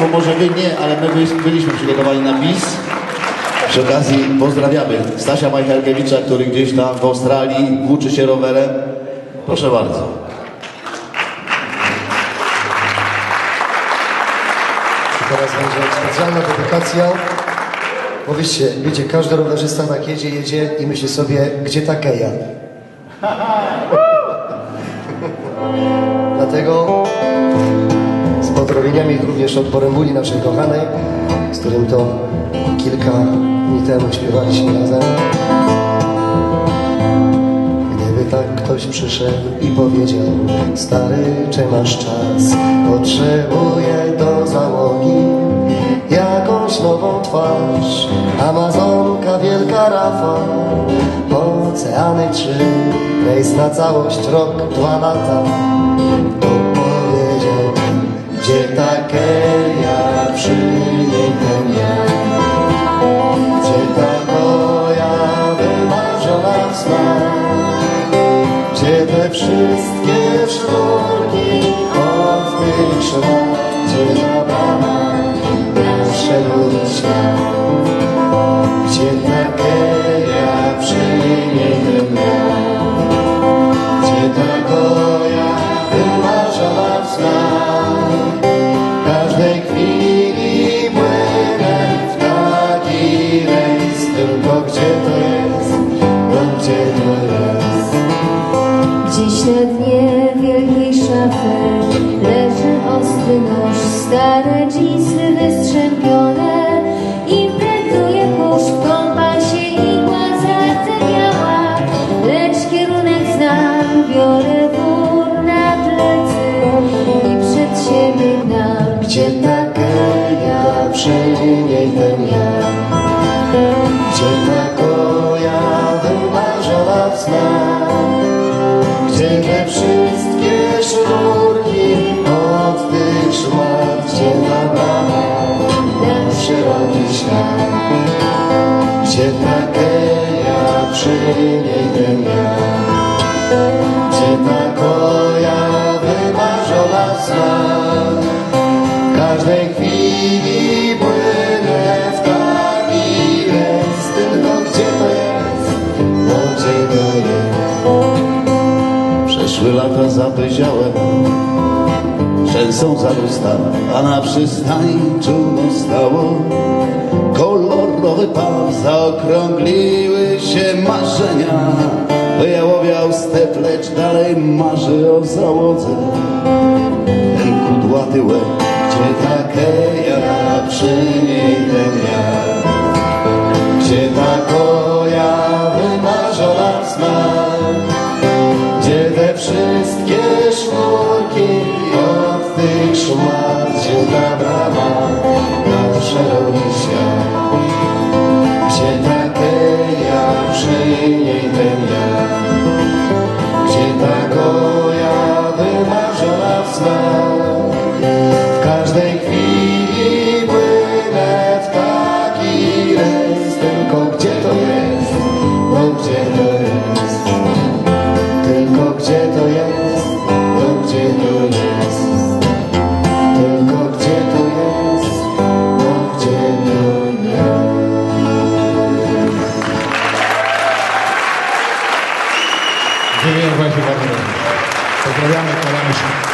Państwo, może Wy nie, ale my byli- byliśmy przygotowani na bis. Przy okazji pozdrawiamy Stasia Majchalkiewicza, który gdzieś tam w Australii włóczy się rowerem. Proszę bardzo. Teraz będzie specjalna dedykacja. Bo wiecie, każdy rowerzysta tak jedzie, jedzie i myśli sobie, gdzie ta keja? Dlatego pozdrowieniami również od Porębuli naszej kochanej, z którym to kilka dni temu śpiewaliśmy razem. Gdyby tak ktoś przyszedł i powiedział Stary, czy masz czas? Potrzebuję do załogi Jakąś nową twarz Amazonka, wielka rafa Oceany trzy Rejs na całość, rok, dwa lata Gdzie ta keja, przy niej ten ja Gdzie ta moja wymarzona w snach gdzie te wszystkie sznurki od tych szmat, gdzie na bramach nadszedł świat, Gdzieś na dnie wielkiej szafy leży ostry nóż, stare dżinsy wystrzępione. Impregnuje puszk w kompasie igła zardzewiała, lecz kierunek znam, biorę wór na plecy i przed siebie gnam. Gdzie ta keja, przy niej ten ja Gdzie ta koja wymarzona w snach te wszystkie sznurki od tych szmat Gdzie na nam szeroki świat. Gdzie ta keja, przy niej ten ja Gdzie ta koja wymarzona w każdej chwili dojrzałem Szczęsą zarusta, a na przystani czółno stało. Kolorowy pan zaokrągliły się marzenia Ja łowiał step, lecz dalej marzy o załodze. Ten kudłaty łeb, gdzie takie keja przy niej ten ja. Gdzie ta koja Dziękuję Wojciech Pozdrawiamy, kolamy się.